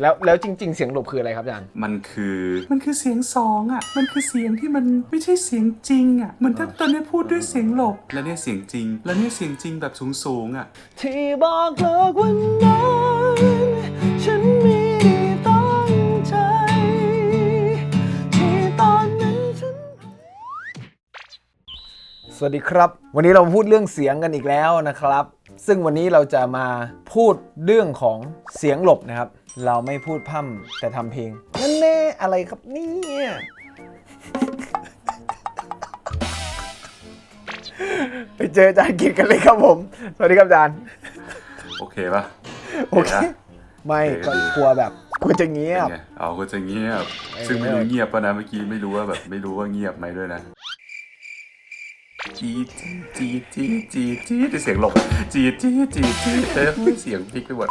แล้วแล้วจริง ๆ เสียงหลบคืออะไรครับอาจารย์ มันคือมันคือเสียงสองอะ มันคือเสียงที่มันไม่ใช่เสียงจริงอะเหมือนถ้าตอนนี้พูดด้วยเสียงหลบ แล้วเนี่ยเสียงจริง แล้วเนี่ยเสียงจริงแบบสูงสูงๆอะ ที่บอกเลิกวันนั้นฉันไม่ได้ตั้งใจ ที่ตอนนั้นฉัน สวัสดีครับ วันนี้เรามาพูดเรื่องเสียงกันอีกแล้วนะครับ ซึ่งวันนี้เราจะมาพูดเรื่องของเสียงหลบนะครับ เราไม่พูดพร่ำแต่ทำเพลงนั่นแน่อะไรครับเนี่ยไปเจออาจารย์กิจกันเลยครับผม สวัสดีครับอาจารย์ โอเคปะโอเคดี๋ยวนะไม่โอเคก็ดีกลัวแบบกลัวจะเงียเป็นบไงเอาก็จะเงียบเออซึ่งไม่รู้เงียบปะนะเมื่อกี้ไม่รู้ว่าแบบไม่รู้ว่าเงียบไหมด้วยนะ จีดจีจีจีจีดเสียงหลบจีจีจีจีเต็มเสียงพลิกไปหมด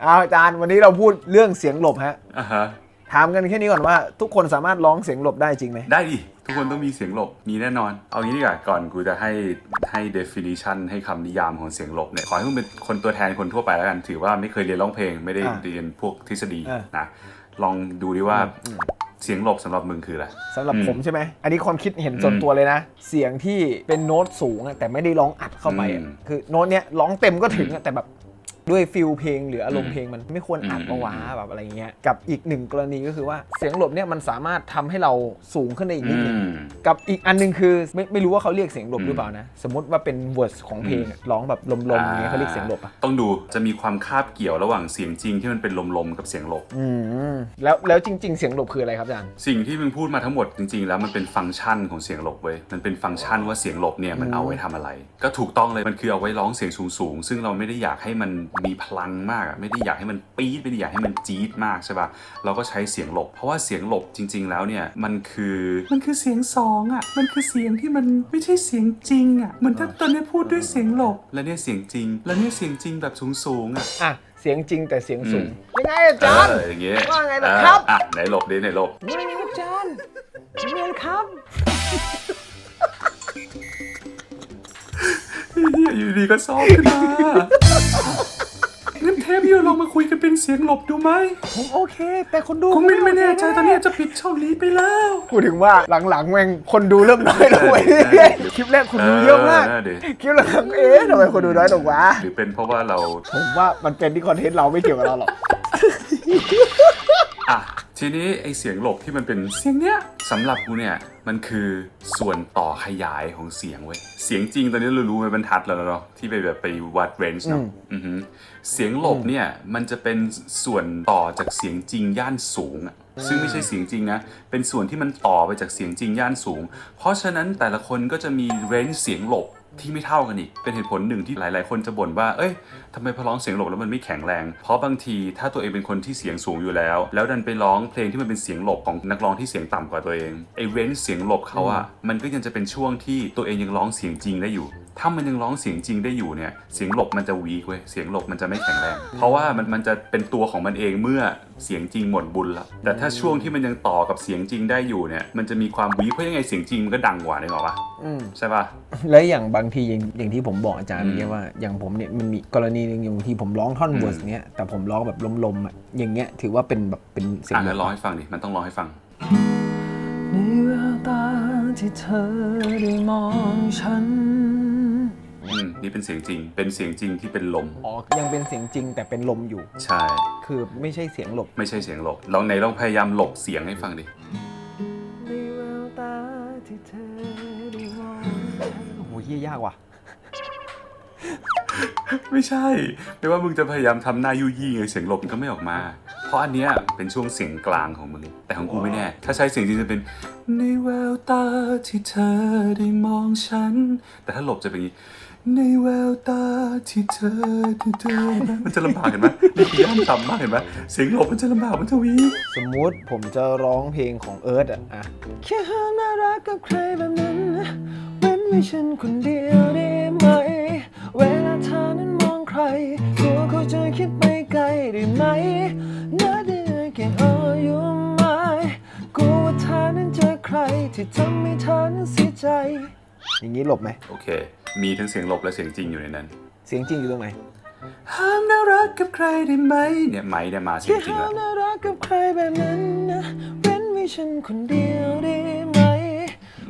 เอาอาจารย์วันนี้เราพูดเรื่องเสียงหลบฮะอะฮะถามกันแค่นี้ก่อนว่าทุกคนสามารถร้องเสียงหลบได้จริงไหมได้ดิทุกคนต้องมีเสียงหลบมีแน่นอน เอางี้ดีกว่าก่อนกูจะให้ให้ definition ให้คำนิยามของเสียงหลบเนี่ยขอให้มึงเป็นคนตัวแทนคนทั่วไปแล้วกันถือว่าไม่เคยเรียนร้องเพลงไม่ได้เรียนพวกทฤษฎีนะลองดูดิว่า เสียงหลบสำหรับมึงคืออะไร สำหรับอืมผมใช่ไหม อันนี้ความคิดเห็นส่วนอืมตัวเลยนะ เสียงที่เป็นโน้ตสูงอะแต่ไม่ได้ร้องอัดเข้าไปอะอืม คือโน้ตเนี้ยร้องเต็มก็ถึงอะแต่แบบ ด้วยฟิลเพลงหรืออารมอืณ์มเพลงมันไม่ควรอัดอืมมาวะแบบอะไรเงี้ยกับอีกหนึ่งกรณีก็คือว่าเสียงหลบเนี่ยมันสามารถทำให้เราสูงขึ้นได้อีกนิดนึงอืมกับอีกอันหนึงคือไม่ไม่รู้ว่าเขาเรียกเสียงหลบอืมหรือเปล่านะ สมมติว่าเป็นเวอร์สของเพลงอะร้องแบบลมๆอย่างเงี้ยเขาเรียกเสียงหลบอะต้องดูจะมีความคาบเกี่ยวระหว่างเสียงจริงที่มันเป็นลมๆกับเสียงหลบอืมแล้วแล้วจริง ๆ เสียงหลบคืออะไรครับอาจารย์สิ่งที่มึงพูดมาทั้งหมดจริง ๆ แล้วมันเป็นฟังก์ชันของเสียงหลบเว้ยมันเป็นฟังก์ชันว่าเสียงหลบเนี่ยมันเอาไว้ทำอะไร ก็ถูกต้องเลยมันคือเอาไว้ร้องเสียงสูงๆซึ่งเราไม่ได้อยากให้มันมีพลังมากอะไม่ได้อยากให้มันปี๊ดไม่ได้อยากให้มันจี๊ดมากใช่ปะเราก็ใช้เสียงหลบ เพราะว่าเสียงหลบจริง ๆ แล้วเนี่ยมันคือมันคือเสียงสองอะมันคือเสียงที่มันไม่ใช่เสียงจริงอะเหมือนถ้าตอนนี้พูดด้วยเสียงหลบ และเนี่ยเสียงจริง และเนี่ยเสียงจริงแบบสูงๆอะอะเสียงจริงแต่เสียงสูงอืมยังไงอาจารย์เอออย่างเงี้ยว่าไงล่ะครับเอออะไหนหลบดิไหนหลบไม่อาจารย์เรียนครับเหี้ยอยู่ดีก็ซ้อมขึ้นมา ลองมาคุยกันเป็นเสียงหลบดูไหมผมโอเค แต่คนดูผมไม่ไม่แน่ใจตอนนี้จะปิดช่องนี้ไปแล้วพูดถึงว่าหลังๆแม่งคนดูเริ่มน้อยลงไปเรื่อยๆคลิปแรกคนดูเยอะมากเออเดี๋ยวคลิปหลังๆเอ๊ะทำไมคนดูน้อยลงวะหรือเป็นเพราะว่าเรา ผมว่ามันเป็นที่คอนเทนต์เราไม่เกี่ยวกับเราหรอก อะ ทีนี้ไอเสียงหลบที่มันเป็นเสียงเนี้ยสำหรับกูเนี่ยมันคือส่วนต่อขยายของเสียงเว้ยเสียงจริงตอนนี้เรารู้ไหมบรรทัดแล้วเนาะที่ไปแบบไปวัดเรนจ์เนาะอือหือเสียงหลบเนี่ยมันจะเป็นส่วนต่อจากเสียงจริงย่านสูงอะซึ่งไม่ใช่เสียงจริงนะ เป็นส่วนที่มันต่อไปจากเสียงจริงย่านสูง เพราะฉะนั้นแต่ละคนก็จะมีเรนจ์เสียงหลบ ที่ไม่เท่ากันอีก เป็นเหตุผลหนึ่งที่หลาย ๆ คนจะบ่นว่า เอ้ยทำไมพอร้องเสียงหลบแล้วมันไม่แข็งแรง เพราะบางทีถ้าตัวเองเป็นคนที่เสียงสูงอยู่แล้ว แล้วดันไปร้องเพลงที่มันเป็นเสียงหลบของนักร้องที่เสียงต่ำกว่าตัวเองไอ้เรนเสียงหลบเขาอะมันก็ยังจะเป็นช่วงที่ตัวเองยังร้องเสียงจริงได้อยู่ ถ้ามันยังร้องเสียงจริงได้อยู่เนี่ยเสียงหลบมันจะวีกเว้ยเสียงหลบมันจะไม่แข็งแรงเพราะว่ามันมันจะเป็นตัวของมันเองเมื่อเสียงจริงหมดบุญละแต่ถ้าช่วงที่มันยังต่อกับเสียงจริงได้อยู่เนี่ยมันจะมีความวีกเพราะยังไงเสียงจริงมันก็ดังกว่านึกออกปะอืมใช่ปะแล้วอย่างบางทีอย่างอย่างที่ผมบอกอาจารย์อืมเนี่ยว่าอย่างผมเนี่ยมันมีกรณีหนึ่งอย่างบางทีผมร้องท่อนอืมเวอร์สเนี้ยแต่ผมร้องแบบลมๆอะอย่างเงี้ยถือว่าเป็นแบบเป็นเสียงอะหลงั้บนร้องให้ฟังดิมันต้องร้องให้ฟังในแววตาที่เธอได้มองฉัน อืมนี่เป็นเสียงจริง เป็นเสียงจริงที่เป็นลม อ๋อยังเป็นเสียงจริงแต่เป็นลมอยู่ ใช่ คือไม่ใช่เสียงหลบ ไม่ใช่เสียงหลบลองไหนลองพยายามหลบเสียงให้ฟังดิ ในแววตาที่เธอได้มองฉันโอ้โหเหี้ยยากว่ะ ไม่ใช่ไม่ว่ามึงจะพยายามทำหน้ายุยี่ไงเสียงหลบมันก็ไม่ออกมา เพราะอันเนี้ยเป็นช่วงเสียงกลางของมึง แต่ของกูไม่แน่ ถ้าใช้เสียงจริงจะเป็นในแววตาที่เธอได้มองฉัน แต่ถ้าหลบจะเป็นอย่างนี้ ในแววตาที่เธอที่เธอมันจะลำบากเห็นไหมนี่คือย่านต่ำมากเห็นไหมเสียงหลบมันจะลำบากมันทวี สมมุติผมจะร้องเพลงของเอิร์ธอะอะแค่ห้ามน่ารักกับใครแบบนั้นเว้นไว้ฉันคนเดียวได้ไหม เวลาเธอนั้นมองใครกลัวเขาจะคิดไปไกลได้ไหม Nothing I can hold you my กลัวว่าเธอนั้นเจอใครที่ทำให้เธอนั้นเสียใจ อย่างนี้หลบไหมโอเค มีทั้งเสียงหลบและเสียงจริงอยู่ในนั้น เสียงจริงอยู่ตรงไหนห้ามน่ารักกับใครได้ไหมเนี่ยไหมเนี่ยมาเสียแค่งจริงห้าแล้วมน่ารักกับใครแบบนั้นนะเว้นไว้ฉันคนเดียวได้ไหม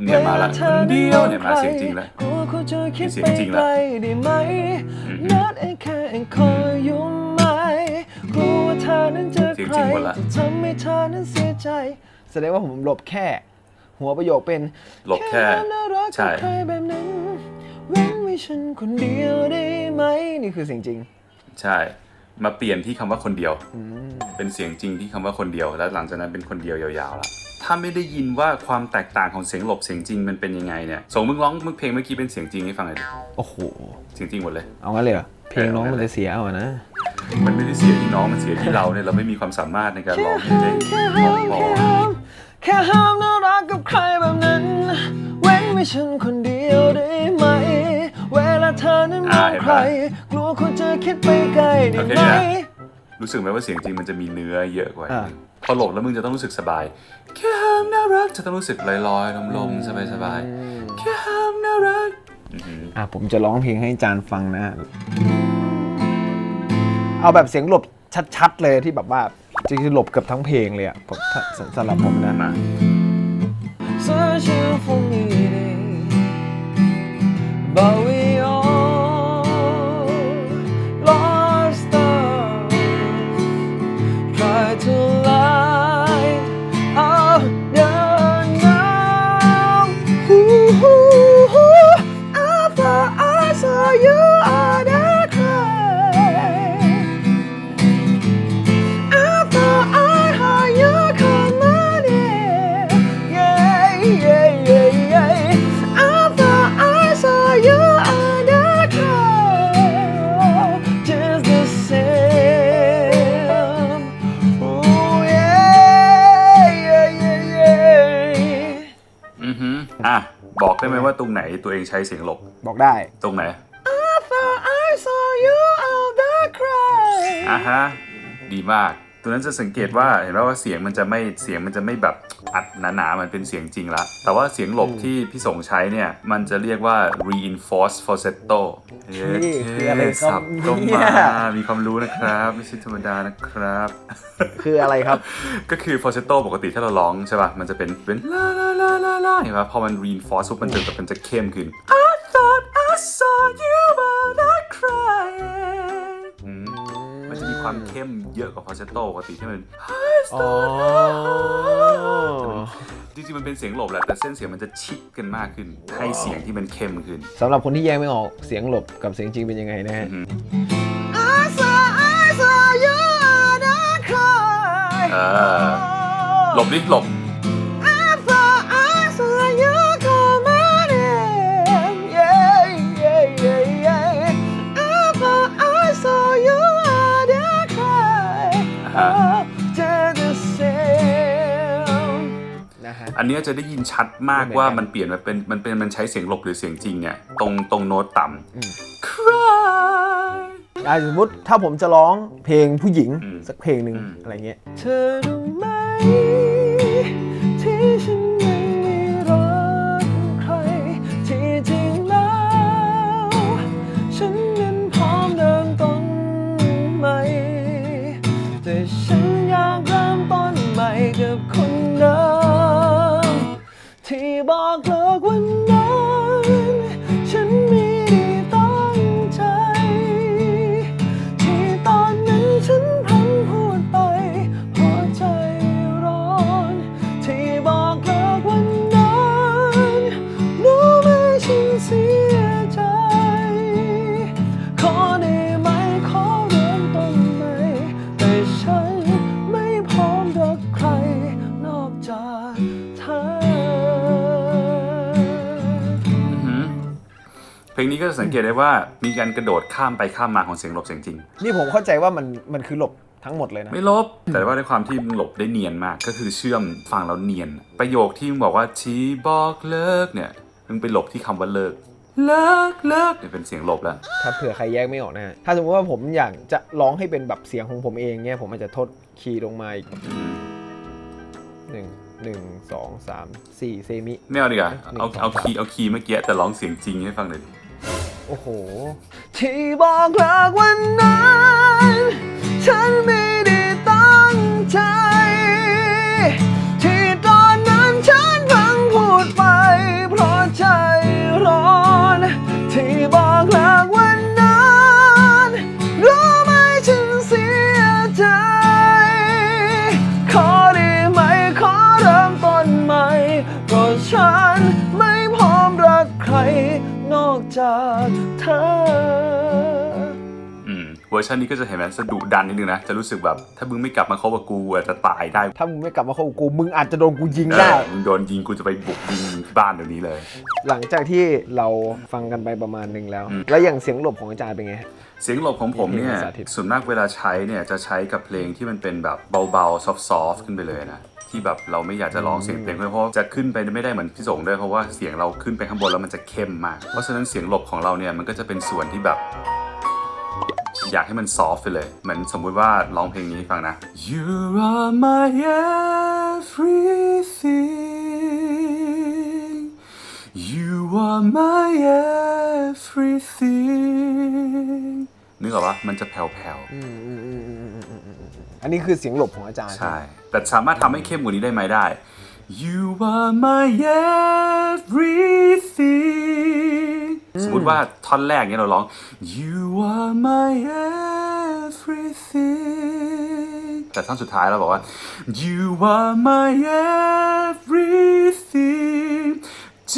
เนี่ยมาละคนเดียวเนี่ยมาเสียงจริงแล้ว กลัวเขาจะคิดเสียไปงจริงไกแล้วลได้ไหมนัดไอ้แค่ไอ้คอยอยู่ไหมกลัวว่าเธอนั้นจะเสียงใคจรริงหมดละ จะทำให้เธอนั้นเสียใจ แสดงว่าผมหลบแค่ หัวประโยคเป็นหลบแค่ห้ามน่ารักใช่กับใครแบบนั้น เว้นไว้ฉันคนเดียวได้ไหมนี่คือเสียงจริง ใช่ มาเปลี่ยนที่คำว่าคนเดียวเป็นเสียงจริงที่คำว่าคนเดียว แล้วหลังจากนั้นเป็นคนเดียวยาวๆละถ้าไม่ได้ยินว่าความแตกต่างของเสียงหลบเสียงจริงมันเป็นยังไงเนี่ยส่งมึงร้องมึงเพลงเมื่อกี้เป็นเสียงจริงให้ฟังหน่อยดิโอ้โห เสียงจริงหมดเลย เอางั้นเลยเหรอเพลงน้องมันจะเสียเอาอะนะ มันไม่ได้เสียที่น้องมันเสียที่เราเนี่ยเราไม่มีความสามารถในการร้องเพลงแค่ห้ามพอแค่ห้ามแค่ห้ามน่ารักกับใครแบบนั้น เว้นไว้ฉันคนเดียวได้ไหมเวลา เธอนั้นมองใครกลัวคนจะคิดไปไกลได้ไหม รู้สึกไหมว่าเสียงจริงมันจะมีเนื้อเยอะกว่าอ่า พอหลบแล้วมึงจะต้องรู้สึกสบาย แค่ห้ามน่ารักจะต้องรู้สึกลอยๆลมๆสบายๆแค่ห้ามน่ารักอื้อหืออะผมจะร้องเพลงให้จานฟังนะ เอาแบบเสียงหลบชัดๆเลยที่แบบว่าจะคือหลบเกือบทั้งเพลงเลยอะผมถ้าสสำหรับผมนะ มา Searching for meaning, but we ว่าตรงไหนตัวเองใช้เสียงหลบ บอกได้ ตรงไหน After I saw you, I cried. อะฮะ ดีมาก ตัวนั้นจะสังเกตว่าเห็นไหมว่าเสียงมันจะไม่เสียงมันจะไม่แบบอัดหนาๆมันเป็นเสียงจริงละ แต่ว่าเสียงหลบที่พี่สงใช้เนี่ยมันจะเรียกว่า reinforced falsetto นี่คืออะไรครับสับก็เนี่มายมีความรู้นะครับ ไม่ใช่ธรรมดานะครับ คืออะไรครับ ก็คือ falsetto ปกติถ้าเราร้องใช่ป่ะมันจะเป็นเป็นลาลาลาลาลาเห็นป่ะพอมัน reinforce ปุ๊บมันจะแบบมันจะเข้มขึ้น I thought I saw you but I crying อืมมันจะมี ความเข้มเยอะกว่า falsetto ปกติที่มันอ๋อจริงๆมันเป็นเสียงหลบแหละแต่เส้นเสียงมันจะชิดกันมากขึ้น ให้เสียงที่มันเข้มขึ้นสำหรับคนที่แยกไม่ออกเสียงหลบกับเสียงจริงเป็นยังไงนะฮะอืม I saw I saw you and I cried เออหลบดิหลบ ฮะ oh just the same นะฮะ อันเนี้ยจะได้ยินชัดมากว่ามันเปลี่ยนมาเป็นมันเป็นมันใช้เสียงหลบหรือเสียงจริงเนี่ยตรงตรงโน้ตต่ำ cry อะสมมติถ้าผมจะร้องเพลงผู้หญิงอืมสักเพลงหนึ่งอืม อะไรเงี้ย เธอรู้ไหม จะสังเกตได้ว่ามีการกระโดดข้ามไปข้ามมาของเสียงหลบเสียงจริง นี่ผมเข้าใจว่ามันมันคือหลบทั้งหมดเลยนะ ไม่ลบ แต่ว่าด้วยความที่มึงหลบได้เนียนมาก ก็คือเชื่อมฟังแล้วเนียน ประโยคที่มึงบอกว่าชีบอกเลิกเนี่ยมึงไปหลบที่คำว่าเลิก เลิกเลิกเนี่ยเป็นเสียงหลบแล้วถ้าเผื่อใครแยกไม่ออกนะฮะถ้าสมมติว่าผมอยากจะร้องให้เป็นแบบเสียงของผมเองเนี่ยผมอาจจะทดคีย์ลงมาอีกหนึ่งหนึ่งสองสามสี่เซมิไม่เอาดีกว่าหนึ่งเอาสองเอาสามคีย์เอาคีย์เมื่อกี้แต่ร้องเสียงจริงให้ฟังหน่อยดิ โอ้โห ที่บอกรักวันนั้น ฉันไม่ อืมเวอร์ชันนี้ก็จะเห็นมันสะดุดันนิดนึงนะ จะรู้สึกแบบถ้ามึงไม่กลับมาคบกับกูอาจจะตายได้ถ้ามึงไม่กลับมาคบกับกู มึงอาจจะโดนกูยิงเอได้อมึงโดนยิงกูจะไปบุกยิงมึงที่บ้านเดี๋ยวนี้เลย หลังจากที่เราฟังกันไปประมาณหนึ่งแล้ว อืม แล้วอย่างเสียงหลบของอาจารย์เป็นไงฮะเสียงหลบของผมเนี่ยเพลงภาษาทิศส่วนมากเวลาใช้เนี่ย จะใช้กับเพลงที่มันเป็นแบบเบาๆ ซอฟๆ ขึ้นไปเลยนะ ที่แบบเราไม่อยากจะร้องเสียงเพลงด้วยเพราะจะขึ้นไปไม่ได้เหมือนพี่สงด้วยเพราะว่าเสียงเราขึ้นไปข้างบนแล้วมันจะเข้มมาก เพราะฉะนั้นเสียงหลบของเราเนี่ยมันก็จะเป็นส่วนที่แบบ อยากให้มันซอฟไปเลย เหมือนสมมุติว่าร้องเพลงนี้ฟังนะ You are my everything You are my everything นึกออกปะมันจะแผ่วๆอันนี้คือเสียงหลบของอาจารย์ใช่ แต่สามารถทำให้เข้มกว่านี้ได้ไหมได้ You are my everything สมมติว่าท่อนแรกเนี้ยเราร้อง You are my everything แต่ท่อนสุดท้ายเราบอกว่า You are my everything ใ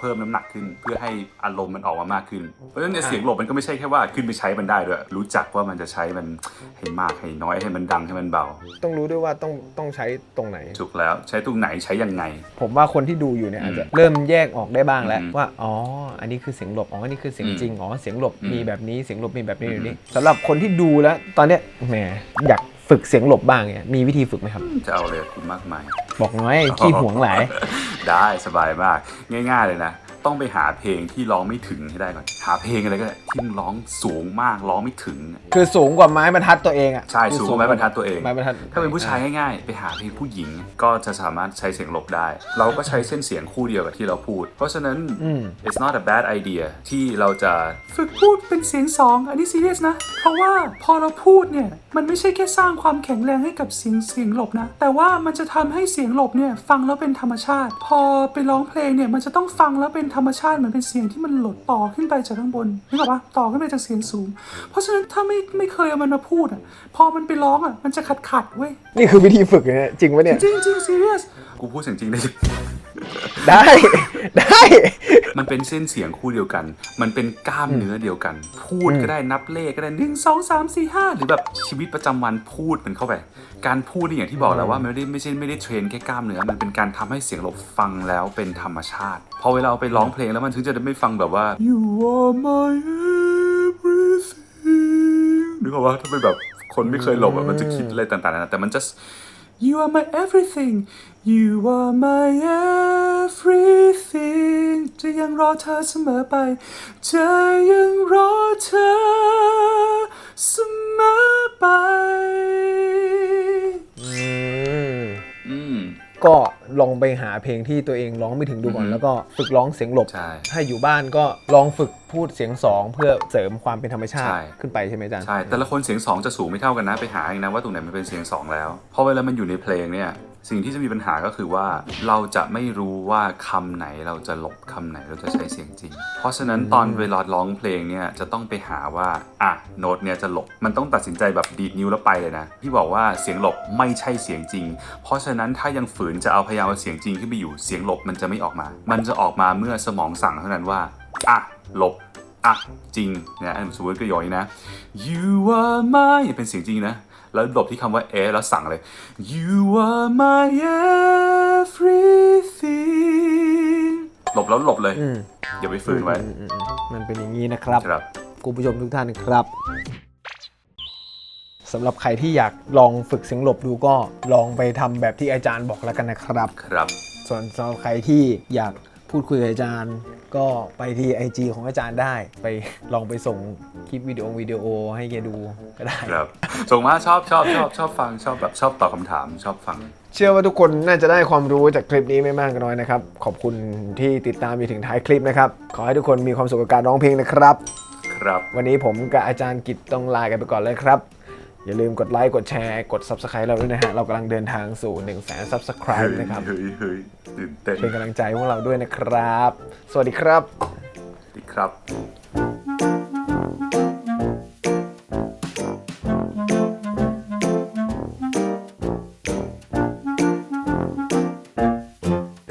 เห็นไหมว่าเพิ่มน้ำหนักขึ้น เพื่อให้อารมณ์มันออกมามากขึ้น เพราะฉะนั้นเนี่ยเสียงหลบมันก็ไม่ใช่แค่ว่าขึ้นไปใช้มันได้ด้วย รู้จักว่ามันจะใช้มันให้มากให้น้อยให้มันดังให้มันเบา ต้องรู้ด้วยว่าต้องต้องใช้ตรงไหน ถูกแล้วใช้ตรงไหนใช้ยังไง ผมว่าคนที่ดูอยู่เนี่ยอาจจะเริ่มแยกออกได้บ้างแล้วอืมว่าอ๋ออันนี้คือเสียงหลบอ๋ออันนี้คือเสียงจริงอ๋อเสียงหลบอืมมีแบบนี้เสียงหลบมีแบบนี้อืมแบบนี้สำหรับคนที่ดูแล้ว ตอนเนี้ยแหมอยาก ฝึกเสียงหลบบ้างเนี่ยมีวิธีฝึกไหมครับ จะเอาเลยคุณมากมาย บอกน้อยขี้หวงหลาย ได้สบายมาก ง่าย ๆ เลยนะ ต้องไปหาเพลงที่ร้องไม่ถึงให้ได้ก่อน หาเพลงอะไรก็ได้ที่มันร้องสูงมากร้องไม่ถึงคือสูงกว่าไม้บรรทัดตัวเองอะใช่สูงกว่าไม้บรรทัดตัวเอง ไม้บรรทัดถ้าเป็นผู้ชายง่ายๆ ไปหาเพลงผู้หญิงก็จะสามารถใช้เสียงหลบได้ เราก็ใช้เส้นเสียงคู่เดียวกับที่เราพูด เพราะฉะนั้น อืม it's not a bad idea ที่เราจะฝึกพูดเป็นเสียงสองอันนี้ซีเรียสนะ เพราะว่าพอเราพูดเนี่ย มันไม่ใช่แค่สร้างความแข็งแรงให้กับเสียงเสียงหลบนะ แต่ว่ามันจะทำให้เสียงหลบเนี่ยฟังแล้วเป็นธรรมชาติ พอไปร้องเพลงเนี่ยมันจะต้องฟังแล้วเป็นธรรมชาติเหมือนเป็นเสียงที่มันหลดต่อขึ้นไปจากข้างบนนึกออกปะต่อขึ้นไปจากเสียงสูง เพราะฉะนั้นถ้าไม่ไม่เคยเอามันมาพูดอะพอมันไปร้องอะมันจะขัดขัดๆเว้ยนี่คือวิธีฝึกเนี่ยจริงปะเนี่ยจริงจริงซีเรียสกูพูดเสียงจริงได้ ได้ ได้ มันเป็นเส้นเสียงคู่เดียวกัน มันเป็นกล้ามเนื้อเดียวกัน พูดก็ได้นับเลขก็ได้หนึ่งสองสามสี่ห้าหรือแบบชีวิตประจำวันพูดมันเข้าไป การพูดนี่อย่างที่บอกแล้วว่ามันไม่ได้ไม่ใช่ไม่ได้เทรนแค่กล้ามเนื้อ มันเป็นการทำให้เสียงเราฟังแล้วเป็นธรรมชาติ พอเวลาเราไปร้องเพลงแล้วมันถึงจะไม่ฟังแบบว่า You are my everything นึกออกว่าถ้าเป็นแบบคนไม่เคยหลบอะมันจะคิดอะไรต่างๆนานาแต่มันจะ You are my everything You are my everything จะยังรอเธอเสมอไป จะยังรอเธอเสมอไปอืมอืม ก็ลองไปหาเพลงที่ตัวเองร้องไม่ถึงดูก่อน อือฮึแล้วก็ฝึกร้องเสียงหลบใช่ถ้าอยู่บ้านก็ลองฝึกพูดเสียงสองเพื่อเสริมความเป็นธรรมชาติใช่ ขึ้นไปใช่ไหมอาจารย์ ใช่ แต่ละคนเสียงสองจะสูงไม่เท่ากันนะ ไปหาเองนะว่าตรงไหนมันเป็นเสียงสองแล้ว เพราะเวลามันอยู่ในเพลงเนี่ย สิ่งที่จะมีปัญหาก็คือว่าเราจะไม่รู้ว่าคำไหนเราจะหลบคำไหนเราจะใช้เสียงจริง เพราะฉะนั้นตอนเวลาร้องเพลงเนี่ยจะต้องไปหาว่าอะโน้ตเนี่ยจะหลบ มันต้องตัดสินใจแบบดีดนิ้วแล้วไปเลยนะที่บอกว่าเสียงหลบไม่ใช่เสียงจริง เพราะฉะนั้นถ้ายังฝืนจะเอาพยายามเอาเสียงจริงขึ้นไปอยู่เสียงหลบมันจะไม่ออกมา มันจะออกมาเมื่อสมองสั่งเท่านั้นว่าอะหลบอะจริงนะสมมติก็ย่อยนะ you are my เป็นเสียงจริงนะ แล้วหลบที่คำว่าเอแล้วสั่งเลย you are my everything หลบแล้วหลบเลยอืมอย่าไปฝืนไว้อืมอืมอืมมันเป็นอย่างนี้นะครับครับคุณผู้ชมทุกท่านครับสำหรับใครที่อยากลองฝึกเสียงหลบดูก็ลองไปทำแบบที่อาจารย์บอกแล้วกันนะครับ ครับ ส่วนสำหรับใครที่อยาก พูดคุยกับอาจารย์ ก็ไปที่ IG ของอาจารย์ได้ไปลองไปส่งคลิปวิดีโอวิดีโอให้แกดูก็ได้ ครับส่งมาชอบชอบชอบชอบฟังชอบแบบชอบตอบคำถามชอบฟัง เชื่อว่าทุกคนน่าจะได้ความรู้จากคลิปนี้ไม่มากก็น้อยนะครับ ขอบคุณที่ติดตามไปถึงท้ายคลิปนะครับ ขอให้ทุกคนมีความสุขกับการร้องเพลงนะครับ ครับ วันนี้ผมกับอาจารย์กิตต้องลากันไปก่อนเลยครับ อย่าลืมกดไลค์กดแชร์ กด Subscribe เราด้วยนะฮะ เรากำลังเดินทางสู่1 0 0 0 0แสน Subscribe นะครับเฮ้ยเฮ้ยตื่นเต้นเป็นกำลังใจพวกเราด้วยนะครับ สวัสดีครับ สวัสดีครับ